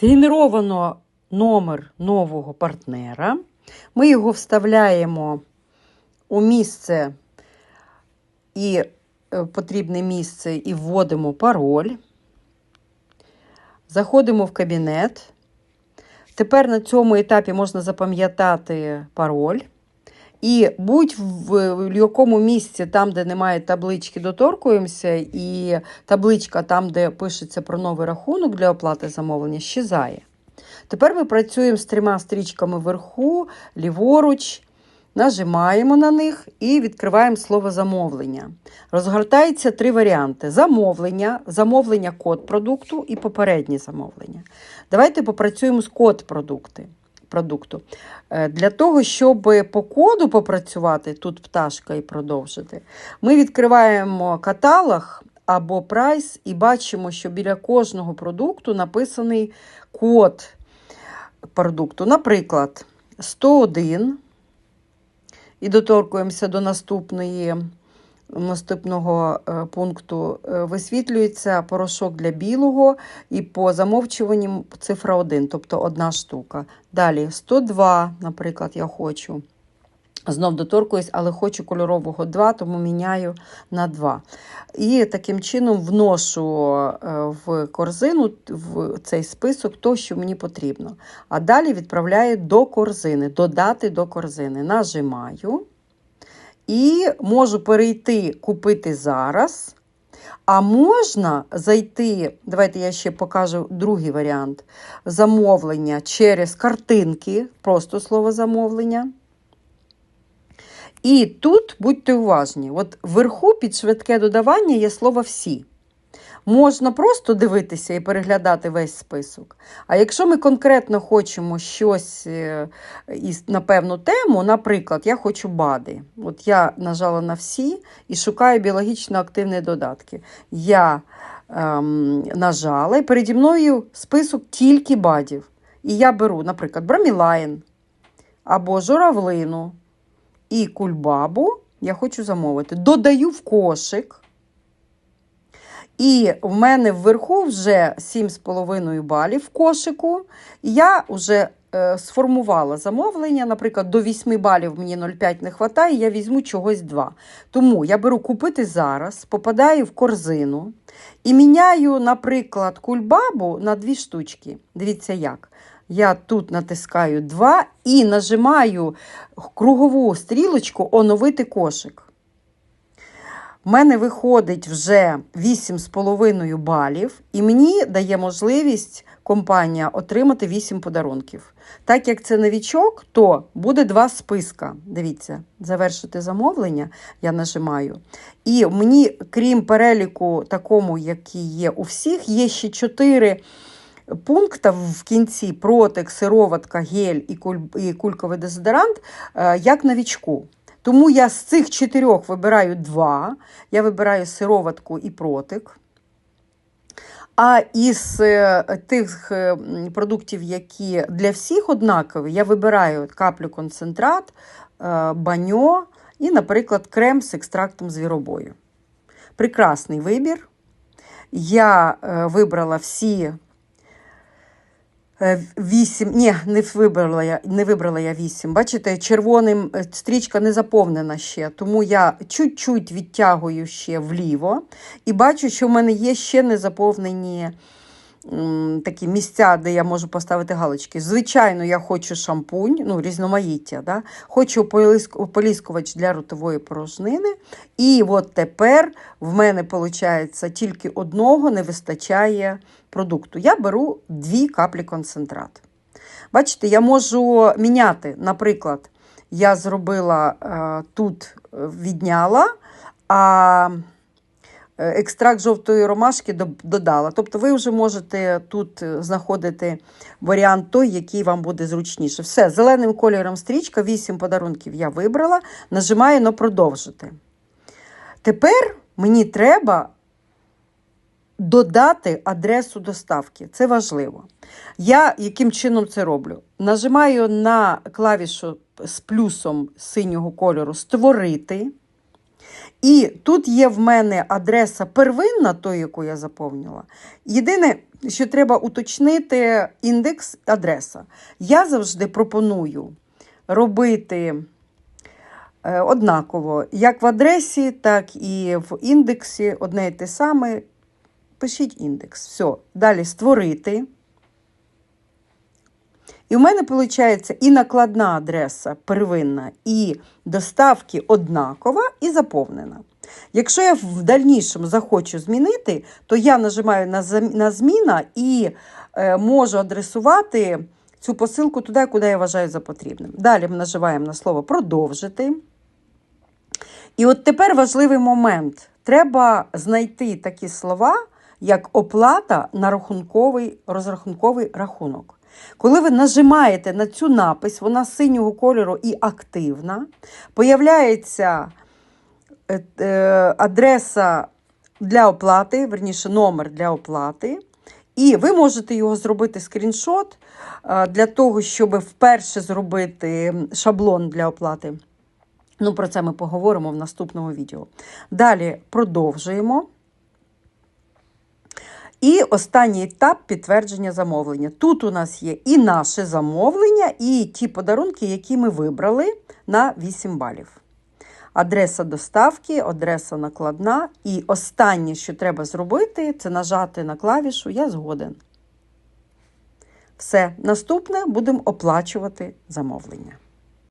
Згенеровано номер нового партнера. Ми його вставляємо у місце і е, потрібне місце і вводимо пароль. Заходимо в кабінет. Тепер на цьому етапі можна запам'ятати пароль. І будь в, в якому місці, там, де немає таблички, доторкуємося, і табличка там, де пишеться про новий рахунок для оплати замовлення, щезає. Тепер ми працюємо з трьома стрічками вверху, ліворуч, нажимаємо на них і відкриваємо слово замовлення. Розгортається три варіанти: замовлення, замовлення код продукту і попереднє замовлення. Давайте попрацюємо з код продукти. Продукту. Е, Для того, щоб по коду попрацювати, тут пташка і продовжити, ми відкриваємо каталог або прайс і бачимо, що біля кожного продукту написаний код продукту. Наприклад, 101. І доторкуємося до наступної, наступного е, пункту. Е, Висвітлюється порошок для білого і по замовчуванню цифра 1, тобто одна штука. Далі 102, наприклад, я хочу. Знов доторкуюсь, але хочу кольорового 2, тому міняю на 2. І таким чином вношу е, в корзину в цей список то, що мені потрібно. А далі відправляю до корзини, додати до корзини. Нажимаю. І можу перейти купити зараз. А можна зайти, давайте я ще покажу другий варіант: замовлення через картинки, просто слово замовлення. І тут будьте уважні, от вверху під швидке додавання є слово всі. Можна просто дивитися і переглядати весь список. А якщо ми конкретно хочемо щось е, із- на певну тему, наприклад, я хочу БАДи. От я нажала на всі і шукаю біологічно активні додатки. Я ем, нажала, і переді мною список тільки БАДів. І я беру, наприклад, бромілайн або журавлину і кульбабу я хочу замовити. Додаю в кошик. І в мене вверху вже 7,5 балів в кошику. Я вже е, сформувала замовлення. Наприклад, до 8 балів мені 0,5 не вистачає, я візьму чогось 2. Тому я беру купити зараз, попадаю в корзину і міняю, наприклад, кульбабу на 2 штучки. Дивіться як. Я тут натискаю 2 і нажимаю кругову стрілочку оновити кошик. У мене виходить вже 8,5 балів, і мені дає можливість компанія отримати 8 подарунків. Так як це новічок, то буде два списка. Дивіться, завершити замовлення, я нажимаю. І мені, крім переліку, такому, який є у всіх, є ще 4 пункта в кінці протек, сироватка, гель і кульковий дезодорант, е, як новічку. Тому я з цих чотирьох вибираю два. Я вибираю сироватку і протик. А із е, тих е, продуктів, які для всіх однакові, я вибираю каплю концентрат, е, баньо і, наприклад, крем з екстрактом звіробою. Прекрасний вибір. Я вибрала всі Е, Вісім, ні, не вибрала я, не вибрала я вісім. Бачите, червоним е, стрічка не заповнена ще, тому я чуть-чуть відтягую ще вліво і бачу, що в мене є ще не заповнені такі місця, де я можу поставити галочки. Звичайно, я хочу шампунь, ну, різноманіття. Да? Хочу ополіскувач для ротової порожнини. І от тепер в мене, виходить, тільки одного не вистачає продукту. Я беру дві каплі концентрат. Бачите, я можу міняти. Наприклад, я зробила е, тут е, відняла, а екстракт жовтої ромашки додала. Тобто ви вже можете тут е, знаходити варіант той, який вам буде зручніше. Все, зеленим кольором стрічка, 8 подарунків я вибрала, нажимаю на продовжити. Тепер мені треба додати адресу доставки. Це важливо. Я яким чином це роблю? Нажимаю на клавішу з плюсом синього кольору Створити. І тут є в мене адреса первинна, той, яку я заповнила. Єдине, що треба уточнити індекс адреса. Я завжди пропоную робити е, однаково, як в адресі, так і в індексі одне і те саме. Пишіть індекс. Все. Далі створити. І в мене виходить і накладна адреса первинна, і доставки однакова і заповнена. Якщо я в дальнішому захочу змінити, то я нажимаю на зміна і е, можу адресувати цю посилку туди, куди я вважаю за потрібним. Далі ми нажимаємо на слово продовжити. І от тепер важливий момент. Треба знайти такі слова, як оплата на рахунковий, розрахунковий рахунок. Коли ви нажимаєте на цю напис, вона синього кольору і активна, появляється е, е, адреса для оплати, верніше номер для оплати. І ви можете його зробити скріншот е, для того, щоб вперше зробити шаблон для оплати. Ну, про це ми поговоримо в наступному відео. Далі продовжуємо. І останній етап підтвердження замовлення. Тут у нас є і наше замовлення, і ті подарунки, які ми вибрали на 8 балів. Адреса доставки, адреса накладна. І останнє, що треба зробити, це нажати на клавішу Я згоден. Все, наступне будемо оплачувати замовлення.